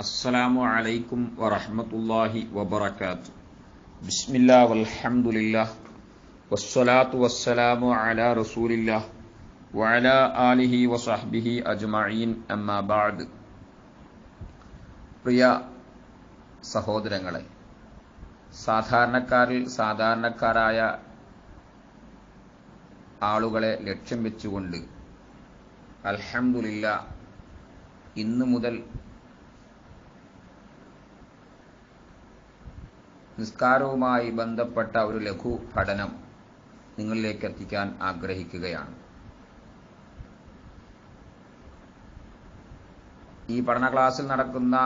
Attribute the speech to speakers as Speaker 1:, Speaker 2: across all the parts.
Speaker 1: അസ്സലാമു അലൈക്കും വറഹ്മത്തുള്ളാഹി വബർക്കാത്തു ബിസ്മില്ല വൽഹംദുലില്ലാഹി വസ്സലാത്തു വസ്സലാമു അല റസൂലില്ലാഹി വഅലാ ആലിഹി വസഹ്ബിഹി അജ്മഈൻ അമ്മാ ബഅദ്. പ്രിയ സഹോദരങ്ങളെ സാധാരണക്കാരിൽ സാധാരണക്കാരായ ആളുകളെ ലക്ഷ്യം വെച്ചുകൊണ്ട് അൽഹമുല്ല ഇന്നു മുതൽ നിസ്കാരവുമായി ബന്ധപ്പെട്ട ഒരു ലഘു പഠനം നിങ്ങളിലേക്ക് എത്തിക്കാൻ ആഗ്രഹിക്കുകയാണ്. ഈ പഠന ക്ലാസ്സിൽ നടക്കുന്ന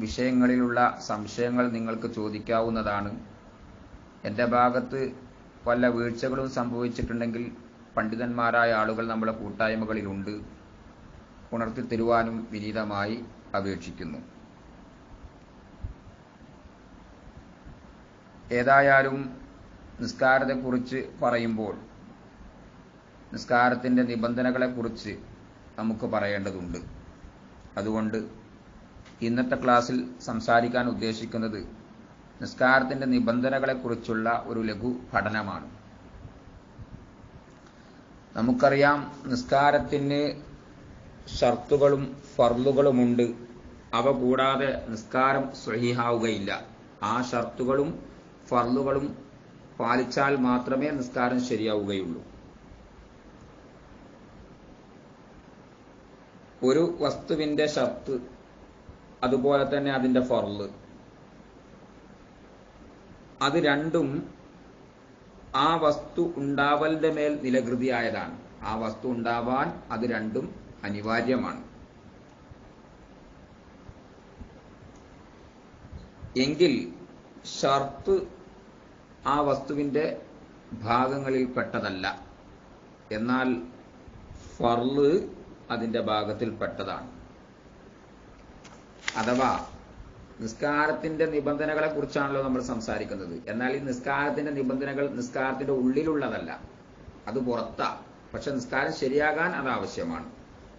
Speaker 1: വിഷയങ്ങളിലുള്ള സംശയങ്ങൾ നിങ്ങൾക്ക് ചോദിക്കാവുന്നതാണ്. എന്റെ ഭാഗത്ത് പല വീഴ്ചകളും സംഭവിച്ചിട്ടുണ്ടെങ്കിൽ പണ്ഡിതന്മാരായ ആളുകൾ നമ്മുടെ കൂട്ടായ്മകളിലുണ്ട്. ഉണർത്തി തരുവാനും വിനീതമായി അപേക്ഷിക്കുന്നു. ഏതായാലും നിസ്കാരത്തെക്കുറിച്ച് പറയുമ്പോൾ നിസ്കാരത്തിന്റെ നിബന്ധനകളെക്കുറിച്ച് നമുക്ക് പറയേണ്ടതുണ്ട്. അതുകൊണ്ട് ഇന്നത്തെ ക്ലാസ്സിൽ സംസാരിക്കാൻ ഉദ്ദേശിക്കുന്നത് നിസ്കാരത്തിന്റെ നിബന്ധനകളെക്കുറിച്ചുള്ള ഒരു ലഘു പഠനമാണ്. നമുക്കറിയാം നിസ്കാരത്തിന് ഷർത്തുകളും ഫർലുകളുമുണ്ട് അവ കൂടാതെ നിസ്കാരം സ്വഹിഹാവുകയില്ല. ആ ഷർത്തുകളും ഫർലുകളും പാലിച്ചാൽ മാത്രമേ നിസ്കാരം ശരിയാവുകയുള്ളൂ. ഒരു വസ്തുവിന്റെ ഷർത്ത് അതുപോലെ തന്നെ അതിന്റെ ഫർൾ. അത് രണ്ടും ആ വസ്തു ഉണ്ടാവലിന്റെ മേൽ നിലകൃതിയായതാണ്. ആ വസ്തു ഉണ്ടാവാൻ അത് രണ്ടും അനിവാര്യമാണ്. എങ്കിൽ ഷർത്ത് ആ വസ്തുവിന്റെ ഭാഗങ്ങളിൽ പെട്ടതല്ല എന്നാൽ ഫർൾ അതിന്റെ ഭാഗത്തിൽ പെട്ടതാണ് അഥവാ നിസ്കാരത്തിന്റെ നിബന്ധനകളെ കുറിച്ചാണല്ലോ നമ്മൾ സംസാരിക്കുന്നത്. എന്നാൽ ഈ നിസ്കാരത്തിന്റെ നിബന്ധനകൾ നിസ്കാരത്തിന്റെ ഉള്ളിലുള്ളതല്ല. അത് പുറത്താ. പക്ഷെ നിസ്കാരം ശരിയാകാൻ അത് ആവശ്യമാണ്.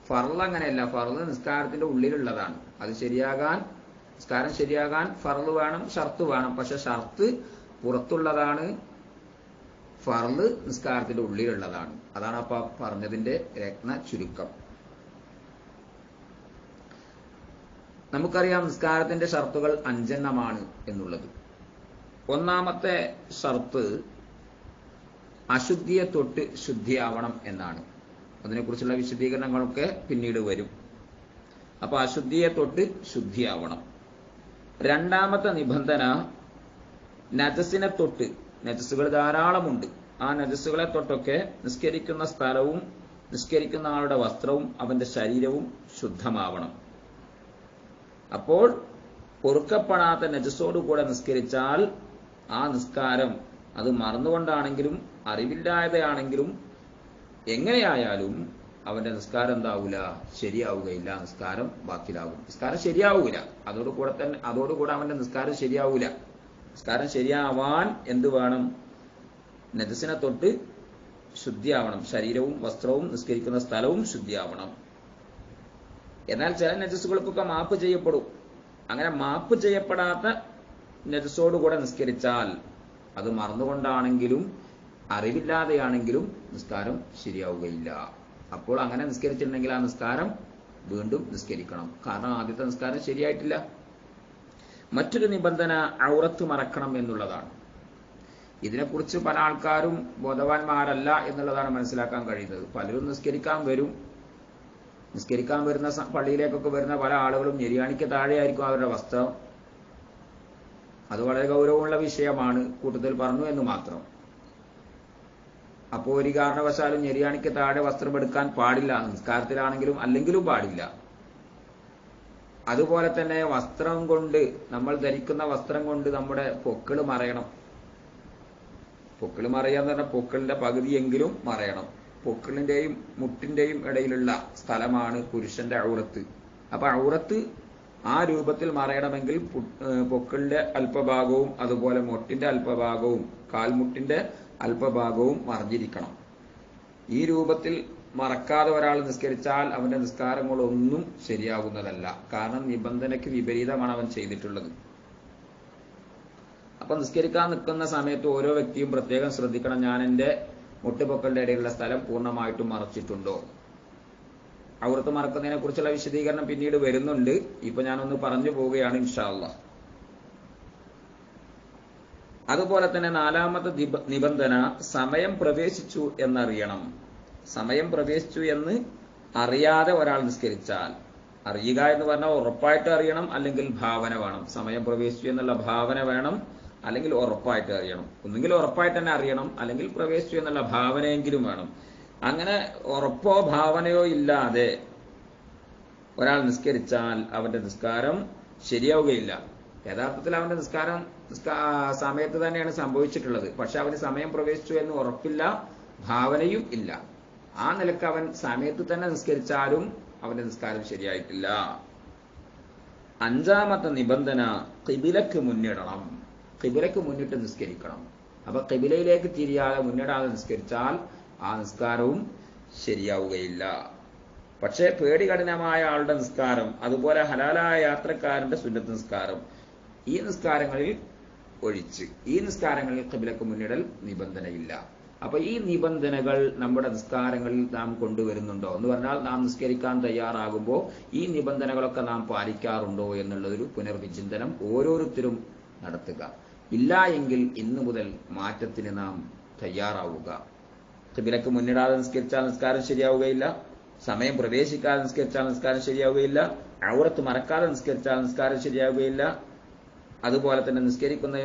Speaker 1: ഫർൾ അങ്ങനെയല്ല. ഫർൾ നിസ്കാരത്തിന്റെ ഉള്ളിലുള്ളതാണ്. അത് ശരിയാകാൻ നിസ്കാരം ശരിയാകാൻ ഫർൾ വേണം ഷർത്ത് വേണം. പക്ഷെ ഷർത്ത് പുറത്തുള്ളതാണ്. ഫർൾ നിസ്കാരത്തിന്റെ ഉള്ളിലുള്ളതാണ്. അതാണ് അപ്പൊ പറഞ്ഞതിന്റെ രത്ന ചുരുക്കം. നമുക്കറിയാം നിസ്കാരത്തിന്റെ ഷർത്തുകൾ അഞ്ചെണ്ണമാണ് എന്നുള്ളത്. ഒന്നാമത്തെ ഷർത്ത് അശുദ്ധിയെ തൊട്ട് ശുദ്ധിയാവണം എന്നാണ്. അതിനെക്കുറിച്ചുള്ള വിശദീകരണങ്ങളൊക്കെ പിന്നീട് വരും. അപ്പൊ അശുദ്ധിയെ തൊട്ട് ശുദ്ധിയാവണം. രണ്ടാമത്തെ നിബന്ധന നജസിനെ തൊട്ട്. നജസുകൾ ധാരാളമുണ്ട്. ആ നജസുകളെ തൊട്ടൊക്കെ നിസ്കരിക്കുന്ന സ്ഥലവും നിസ്കരിക്കുന്ന ആളുടെ വസ്ത്രവും അവന്റെ ശരീരവും ശുദ്ധമാവണം. അപ്പോൾ പൊറുക്കപ്പെടാത്ത നജസോടുകൂടെ നിസ്കരിച്ചാൽ ആ നിസ്കാരം അത് മറന്നുകൊണ്ടാണെങ്കിലും അറിവില്ലാതെയാണെങ്കിലും എങ്ങനെയായാലും അവന്റെ നിസ്കാരം എന്താവില്ല ശരിയാവുകയില്ല. നിസ്കാരം ബാക്കിലാവും നിസ്കാരം ശരിയാവൂല. അതോടുകൂടെ തന്നെ അതോടുകൂടെ അവന്റെ നിസ്കാരം ശരിയാവൂല. നിസ്കാരം ശരിയാവാൻ എന്ത് വേണം? നജസിനെ തൊട്ട് ശുദ്ധിയാവണം. ശരീരവും വസ്ത്രവും നിസ്കരിക്കുന്ന സ്ഥലവും ശുദ്ധിയാവണം. എന്നാൽ ചില നജസ്സുകൾക്കൊക്കെ മാപ്പ് ചെയ്യപ്പെടും. അങ്ങനെ മാപ്പ് ചെയ്യപ്പെടാത്ത നജസ്സോടുകൂടെ നിസ്കരിച്ചാൽ അത് മറന്നുകൊണ്ടാണെങ്കിലും അറിവില്ലാതെയാണെങ്കിലും നിസ്കാരം ശരിയാവുകയില്ല. അപ്പോൾ അങ്ങനെ നിസ്കരിച്ചിട്ടുണ്ടെങ്കിൽ ആ നിസ്കാരം വീണ്ടും നിസ്കരിക്കണം. കാരണം ആദ്യത്തെ നിസ്കാരം ശരിയായിട്ടില്ല. മറ്റൊരു നിബന്ധന ഔറത്ത് മറക്കണം എന്നുള്ളതാണ്. ഇതിനെക്കുറിച്ച് പല ആൾക്കാരും ബോധവാന്മാരല്ല എന്നുള്ളതാണ് മനസ്സിലാക്കാൻ കഴിയുന്നത്. പലരും നിസ്കരിക്കാൻ വരും. നിസ്കരിക്കാൻ വരുന്ന പള്ളിയിലേക്കൊക്കെ വരുന്ന പല ആളുകളും ഞെരിയാണിക്ക് താഴെയായിരിക്കും അവരുടെ വസ്ത്രം. അത് വളരെ ഗൗരവമുള്ള വിഷയമാണ്. കൂട്ടത്തിൽ പറഞ്ഞു എന്ന് മാത്രം. അപ്പോൾ ഒരു കാരണവശാലും ഞെരിയാണിക്ക് താഴെ വസ്ത്രം എടുക്കാൻ പാടില്ല നിസ്കാരത്തിലാണെങ്കിലും അല്ലെങ്കിലും പാടില്ല. അതുപോലെ തന്നെ വസ്ത്രം കൊണ്ട് നമ്മൾ ധരിക്കുന്ന വസ്ത്രം കൊണ്ട് നമ്മുടെ പൊക്കിൾ മറയണം. പൊക്കിൾ മറയാന്ന് പറഞ്ഞാൽ പൊക്കിളിന്റെ പകുതിയെങ്കിലും മറയണം. പൊക്കിളിന്റെയും മുട്ടിന്റെയും ഇടയിലുള്ള സ്ഥലമാണ് പുരുഷന്റെ ഔറത്ത്. അപ്പൊ ഔറത്ത് ആ രൂപത്തിൽ മറയണമെങ്കിൽ പൊക്കിളിന്റെ അല്പഭാഗവും അതുപോലെ മുട്ടിന്റെ അല്പഭാഗവും കാൽമുട്ടിന്റെ അല്പഭാഗവും മറിഞ്ഞിരിക്കണം. ഈ രൂപത്തിൽ മറക്കാതെ ഒരാൾ നിസ്കരിച്ചാൽ അവന്റെ നിസ്കാരങ്ങളൊന്നും ശരിയാകുന്നതല്ല. കാരണം നിബന്ധനയ്ക്ക് വിപരീതമാണ് അവൻ ചെയ്തിട്ടുള്ളത്. അപ്പൊ നിസ്കരിക്കാൻ നിൽക്കുന്ന സമയത്ത് ഓരോ വ്യക്തിയും പ്രത്യേകം ശ്രദ്ധിക്കണം ഞാൻ എന്റെ മുട്ടുപൊക്കളുടെ ഇടയിലുള്ള സ്ഥലം പൂർണമായിട്ടും മറച്ചിട്ടുണ്ടോ? അവർത്ത് മറക്കുന്നതിനെ കുറിച്ചുള്ള വിശദീകരണം പിന്നീട് വരുന്നുണ്ട്. ഇപ്പൊ ഞാനൊന്ന് പറഞ്ഞു പോവുകയാണ് ഇൻഷാല്ല അതുപോലെ തന്നെ നാലാമത്തെ നിബന്ധന സമയം പ്രവേശിച്ചു എന്നറിയണം. സമയം പ്രവേശിച്ചു എന്ന് അറിയാതെ ഒരാൾ നിസ്കരിച്ചാൽ അറിയുക എന്ന് പറഞ്ഞാൽ ഉറപ്പായിട്ട് അറിയണം അല്ലെങ്കിൽ ഭാവന വേണം. സമയം പ്രവേശിച്ചു എന്നുള്ള ഭാവന വേണം അല്ലെങ്കിൽ ഉറപ്പായിട്ട് അറിയണം. ഒന്നുകിൽ ഉറപ്പായിട്ട് തന്നെ അറിയണം അല്ലെങ്കിൽ പ്രവേശിച്ചു എന്നുള്ള ഭാവനയെങ്കിലും വേണം. അങ്ങനെ ഉറപ്പോ ഭാവനയോ ഇല്ലാതെ ഒരാൾ നിസ്കരിച്ചാൽ അവന്റെ നിസ്കാരം ശരിയാവുകയില്ല. യഥാർത്ഥത്തിൽ അവന്റെ നിസ്കാരം നിസ്കാ- സമയത്ത് തന്നെയാണ് സംഭവിച്ചിട്ടുള്ളത്. പക്ഷെ അവന് സമയം പ്രവേശിച്ചു എന്ന് ഉറപ്പില്ല ഭാവനയും ഇല്ല. ആ നിലയ്ക്ക് അവൻ സമയത്ത് തന്നെ നിസ്കരിച്ചാലും അവന്റെ നിസ്കാരം ശരിയായിട്ടില്ല. അഞ്ചാമത്തെ നിബന്ധന കിബിലക്ക് മുന്നിടണം. കിബിലക്ക് മുന്നിട്ട് നിസ്കരിക്കണം. അപ്പൊ കിബിലയിലേക്ക് തിരിയാതെ മുന്നിടാതെ നിസ്കരിച്ചാൽ ആ നിസ്കാരവും ശരിയാവുകയില്ല. പക്ഷേ പേടി കഠിനമായ ആളുടെ നിസ്കാരം അതുപോലെ ഹലാലായ യാത്രക്കാരന്റെ സുന്നത്ത് നിസ്കാരം ഈ നിസ്കാരങ്ങളിൽ ഒഴിച്ച് ഈ നിസ്കാരങ്ങളിൽ കബിലക്ക് മുന്നിടൽ നിബന്ധനയില്ല. അപ്പൊ ഈ നിബന്ധനകൾ നമ്മുടെ നിസ്കാരങ്ങളിൽ നാം കൊണ്ടുവരുന്നുണ്ടോ? എന്ന് പറഞ്ഞാൽ നാം നിസ്കരിക്കാൻ തയ്യാറാകുമ്പോൾ ഈ നിബന്ധനകളൊക്കെ നാം പാലിക്കാറുണ്ടോ എന്നുള്ളതൊരു പുനർവിചിന്തനം ഓരോരുത്തരും നടത്തുക. ഇല്ല എങ്കിൽ ഇന്നു മുതൽ മാറ്റത്തിന് നാം തയ്യാറാവുക. കിബിലക്ക് മുന്നിടാതെ നിസ്കരിച്ചാൽ നിസ്കാരം ശരിയാവുകയില്ല. സമയം പ്രവേശിക്കാതെ നിസ്കരിച്ചാൽ നിസ്കാരം ശരിയാവുകയില്ല. ഔറത്ത് മറക്കാതെ നിസ്കരിച്ചാൽ നിസ്കാരം ശരിയാവുകയില്ല. അതുപോലെ തന്നെ നിസ്കരിക്കുന്ന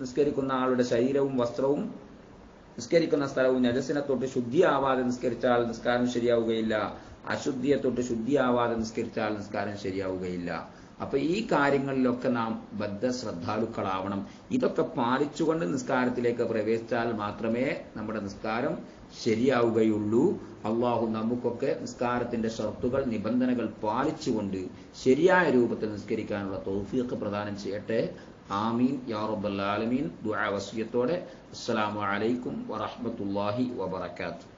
Speaker 1: നിസ്കരിക്കുന്ന ആളുടെ ശരീരവും വസ്ത്രവും നിസ്കരിക്കുന്ന സ്ഥലവും നജസിനെ തൊട്ട് ശുദ്ധിയാവാതെ നിസ്കരിച്ചാൽ നിസ്കാരം ശരിയാവുകയില്ല. അശുദ്ധിയെ തൊട്ട് ശുദ്ധിയാവാതെ നിസ്കരിച്ചാൽ നിസ്കാരം ശരിയാവുകയില്ല. അപ്പൊ ഈ കാര്യങ്ങളിലൊക്കെ നാം ബദ്ധ ശ്രദ്ധാലുക്കളാവണം ഇതൊക്കെ പാലിച്ചുകൊണ്ട് നിസ്കാരത്തിലേക്ക് പ്രവേശിച്ചാൽ മാത്രമേ നമ്മുടെ നിസ്കാരം ശരിയാവുകയുള്ളൂ. അള്ളാഹു നമുക്കൊക്കെ നിസ്കാരത്തിന്റെ ഷർത്തുകൾ നിബന്ധനകൾ പാലിച്ചുകൊണ്ട് ശരിയായ രൂപത്തിൽ നിസ്കരിക്കാനുള്ള തോഫിയൊക്കെ പ്രദാനം ചെയ്യട്ടെ. ആമീൻ. യാ റബ്ബൽ ആലമീൻ. ദുആ വസിയത്തോടെ. അസ്സലാമു അലൈക്കും വറഹ്മത്തുള്ളാഹി വബറകാതുഹു.